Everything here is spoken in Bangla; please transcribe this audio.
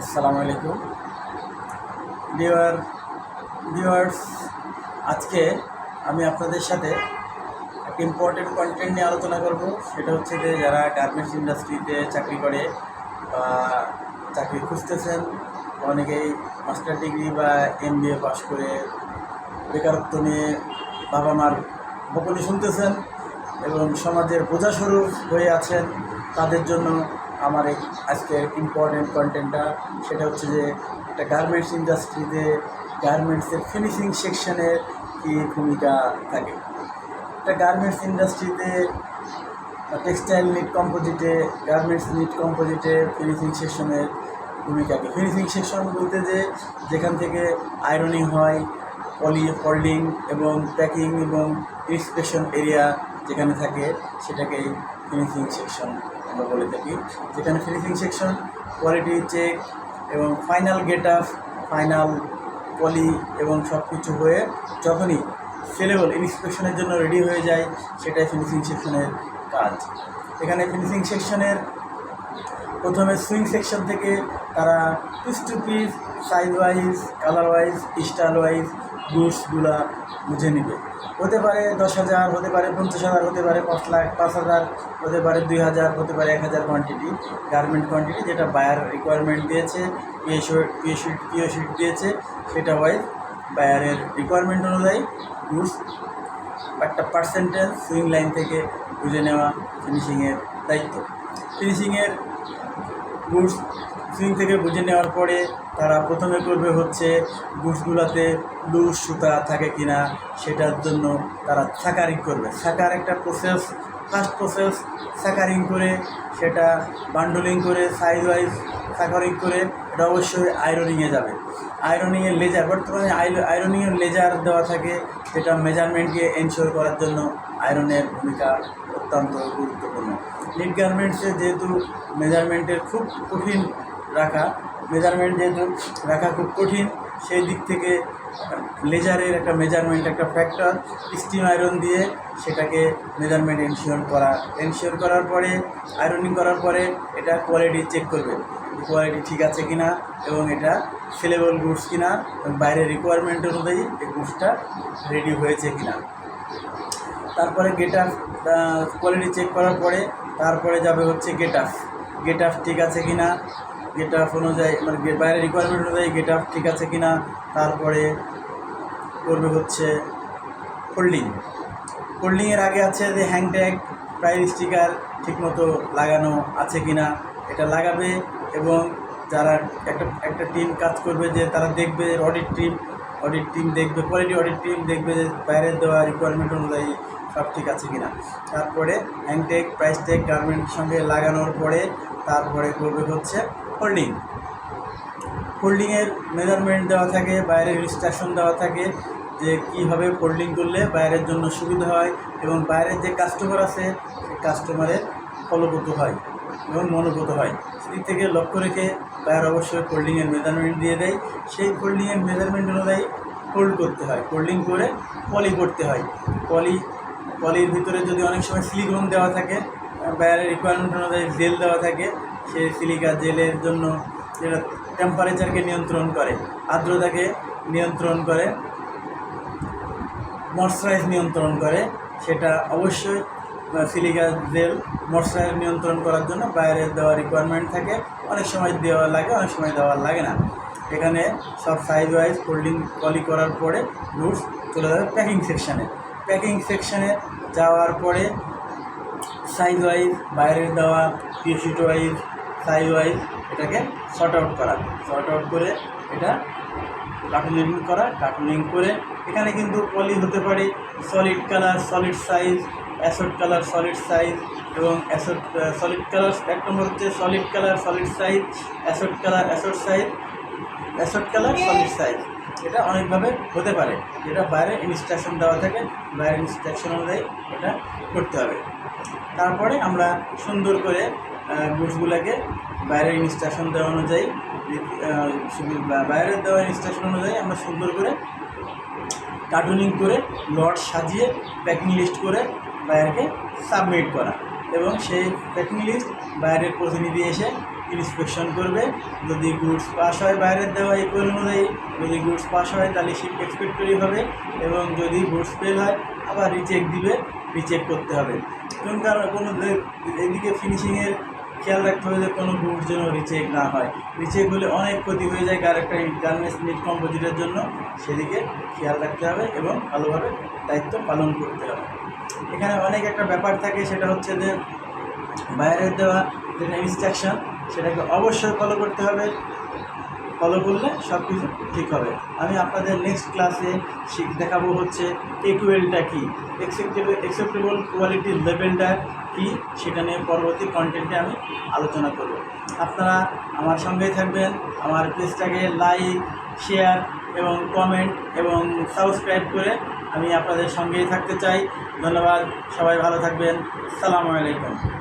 আসসালামু আলাইকুম। ডিয়ার ভিউয়ার্স, আজকে আমি আপনাদের সাথে একটা ইম্পর্টেন্ট কন্টেন্ট নিয়ে আলোচনা করব। সেটা হচ্ছে যে যারা গার্মেন্টস ইন্ডাস্ট্রিতে চাকরি করে বা চাকরি খুঁজতেছেন, অনেকেই মাস্টার ডিগ্রি বা এম বি এ পাশ করে বেকারত্ব নিয়ে বাবা মার বকুনি শুনতেছেন এবং সমাজের বোঝাস্বরূপ হয়ে আছেন, তাদের জন্য আমার এই আজকের ইম্পর্টেন্ট কন্টেন্টটা সেটা হচ্ছে যে একটা গার্মেন্টস ইন্ডাস্ট্রিতে গার্মেন্টসের ফিনিশিং সেকশনের কী ভূমিকা থাকে। একটা গার্মেন্টস ইন্ডাস্ট্রিতে টেক্সটাইল নিট কম্পোজিটে গার্মেন্টস নিট কম্পোজিটে ফিনিশিং সেকশনের ভূমিকা কী? ফিনিশিং সেকশন বলতে যে যেখান থেকে আয়রনিং হয়, পলি ফোল্ডিং এবং প্যাকিং এবং ইন্সপেকশন এরিয়া যেখানে থাকে সেটাকেই ফিনিশিং সেকশন আমরা বলে থাকি। যেখানে ফিনিশিং সেকশন কোয়ালিটি চেক এবং final get up final poly এবং সব কিছু হয়ে যখনই সেলেবল ইন্সপেকশনের জন্য রেডি হয়ে যায়, সেটাই ফিনিশিং সেকশনের কাজ। এখানে ফিনিশিং সেকশনের প্রথমে সুইং সেকশন থেকে তারা piece to piece size wise colour wise style wise গুডসগুলা বুঝে নিবে। হতে পারে দশ হাজার, হতে পারে পঞ্চাশ হাজার, হতে পারে পাঁচ লাখ, পাঁচ হাজার, হতে পারে দুই হাজার, হতে পারে এক হাজার কোয়ান্টিটি গার্মেন্ট কোয়ান্টিটি যেটা বায়ার রিকোয়ারমেন্ট দিয়েছে পিএসও পিএসিট পিওশিট দিয়েছে, সেটা ওয়াইজ বায়ারের রিকোয়ারমেন্ট অনুযায়ী গুডস একটা পার্সেন্টেজ সুইং লাইন থেকে বুঝে নেওয়া ফিনিশিংয়ের দায়িত্ব। ফিনিশিংয়ের গুডস সুইং থেকে বুঝে নেওয়ার পরে তারা প্রথমে করবে হচ্ছে গুডসগুলোতে লুজ সুতা থাকে কি না সেটার জন্য তারা সাকারিং করবে। সাকার একটা প্রসেস ফার্স্ট প্রসেস সাকারিং করে, সেটা বান্ডলিং করে সাইজ ওয়াইজ সাকারিং করে, এটা অবশ্যই আয়রনিংয়ে যাবে। আয়রনিংয়ের লেজার বর্তমানে আয়রনিংয়ের লেজার দেওয়া থাকে, সেটা মেজারমেন্টকে এনশোর করার জন্য আয়রনের ভূমিকা অত্যন্ত গুরুত্বপূর্ণ। নিট গার্মেন্টসে যেহেতু মেজারমেন্টের খুব কঠিন রাখা। মেজারমেন্ট যেহেতু রাখা খুব কঠিন, সেই দিক থেকে লেজারের একটা মেজারমেন্ট একটা ফ্যাক্টর স্টিম আয়রন দিয়ে সেটাকে মেজারমেন্ট এনশিওর করা। এনশিওর করার পরে আয়রনিং করার পরে এটা কোয়ালিটি চেক করবে কোয়ালিটি ঠিক আছে কিনা এবং এটা সেলেবল গুডস কিনা এবং বাইরের রিকোয়ারমেন্ট অনুযায়ী এই গুডসটা রেডি হয়েছে কিনা। তারপরে গেট কোয়ালিটি চেক করার পরে, তারপরে যাবে হচ্ছে গেট আপ গেট ঠিক আছে কিনা গেট আপ অনুযায়ী মানে বাইরের রিকোয়ারমেন্ট অনুযায়ী গেট আপ ঠিক আছে কি না তারপরে করবে হচ্ছে ফোল্ডিং ফোল্ডিংয়ের আগে আছে যে হ্যাং ট্যাগ প্রাইস স্টিকার ঠিকমতো লাগানো আছে কি না এটা লাগাবে এবং যারা একটা একটা টিম কাজ করবে যে তারা দেখবে অডিট টিম অডিট টিম দেখবে কোয়ালিটি অডিট টিম দেখবে যে বাইরের দেওয়া রিকোয়ারমেন্ট অনুযায়ী সব ঠিক আছে কিনা। তারপরে হ্যাং ট্যাগ প্রাইস ট্যাগ গার্মেন্টের সঙ্গে লাগানোর পরে তারপরে করবে হচ্ছে ফোল্ডিং ফোল্ডিংয়ের মেজারমেন্ট দেওয়া থাকে, বাইরের ইনস্ট্রাকশন দেওয়া থাকে যে কীভাবে ফোল্ডিং করলে বাইরের জন্য সুবিধা হয় এবং বাইরের যে কাস্টমার আছে, সেই কাস্টমারের ফলপ্রদ হয় এবং মনোভূত হয়। সেদিক থেকে লক্ষ্য রেখে বাইরে অবশ্যই ফোল্ডিংয়ের মেজারমেন্ট দিয়ে দেয়। সেই ফোল্ডিংয়ের মেজারমেন্ট অনুযায়ী ফোল্ড করতে হয়। ফোল্ডিং করে পলি করতে হয়। পলি পলির ভিতরে যদি অনেক সময় সিলিকন দেওয়া থাকে বাইরের রিকোয়ারমেন্ট অনুযায়ী জেল দেওয়া থাকে। সেই সিলিকা জেলের জন্য যেটা টেম্পারেচারকে নিয়ন্ত্রণ করে, আর্দ্রতাকে নিয়ন্ত্রণ করে ময়শ্চারাইজ নিয়ন্ত্রণ করে, সেটা অবশ্যই সিলিকা জেল ময়শ্চারাইজ নিয়ন্ত্রণ করার জন্য বাইরে দেওয়া রিকোয়ারমেন্ট থাকে। অনেক সময় দেওয়া লাগে, অনেক সময় দেওয়া লাগে না। এখানে সব সাইজ ওয়াইজ ফোল্ডিং কলি করার পরে রুটস চলে যাবে প্যাকিং সেকশানে প্যাকিং সেকশানে যাওয়ার পরে সাইজ ওয়াইজ বাইরের দেওয়া পিএসিট ওয়াইজ সাইজ ওয়াইজ এটাকে শর্ট আউট করা। শর্ট আউট করে এটা কার্টুনিং করা কার্টুনিং করে এখানে কিন্তু পলি হতে পারে solid colour solid size assort colour solid size এবং অ্যাসড সলিড কালার এক নম্বর হচ্ছে solid colour solid size assort colour assort size assort colour solid size এটা অনেকভাবে হতে পারে। যেটা বাইরে ইনস্ট্রাকশন দেওয়া থাকে বাইরের ইনস্ট্রাকশন অনুযায়ী এটা করতে হবে। তারপরে আমরা সুন্দর করে বুটসগুলোকে বাইরের ইনস্ট্রাকশন দেওয়া অনুযায়ী বাইরের দেওয়া ইনস্ট্রাকশন অনুযায়ী আমরা সুন্দর করে কার্টুনিং করে লট সাজিয়ে প্যাকিং লিস্ট করে বাইরেকে সাবমিট করা। এবং সেই প্যাকিং লিস্ট বাইরের প্রতিনিধি এসে ইন্সপেকশন করবে। যদি গুডস পাস হয় বাইরের দেওয়া ইকুয়াল অনুযায়ী যদি গুডস পাস হয়, তাহলে শিপ এক্সপেক্টরি হবে এবং যদি গুডস ফেল হয়, আবার রিচেক দিবে রিচেক করতে হবে। কোন কারণ, কোনো এদিকে ফিনিশিংয়ের খেয়াল রাখতে হবে যে কোনো গুডস যেন রিচেক না হয়। রিচেক হলে অনেক ক্ষতি হয়ে যায় কার একটা গার্মেন্টস মিট কম্পোজিটের জন্য। সেদিকে খেয়াল রাখতে হবে এবং ভালোভাবে দায়িত্ব পালন করতে হবে। এখানে অনেক একটা ব্যাপার থাকে, সেটা হচ্ছে যে বাইরের দেওয়া যেটা ইনস্ট্রাকশন সেটাকে অবশ্যই ফলো করতে হবে। ফলো করলে সব কিছু ঠিক হবে। আমি আপনাদের নেক্সট ক্লাসে শিখ দেখাবো হচ্ছে একুয়েলটা কী। অ্যাকসেপ্টেবল অ্যাকসেপ্টেবল কোয়ালিটির লেভেলটা কী, সেটা নিয়ে পরবর্তী কন্টেন্টে আমি আলোচনা করব। আপনারা আমার সঙ্গেই থাকবেন। আমার পেজটাকে লাইক শেয়ার এবং কমেন্ট এবং সাবস্ক্রাইব করে আমি আপনাদের সঙ্গেই থাকতে চাই। ধন্যবাদ। সবাই ভালো থাকবেন। সালামু আলাইকুম।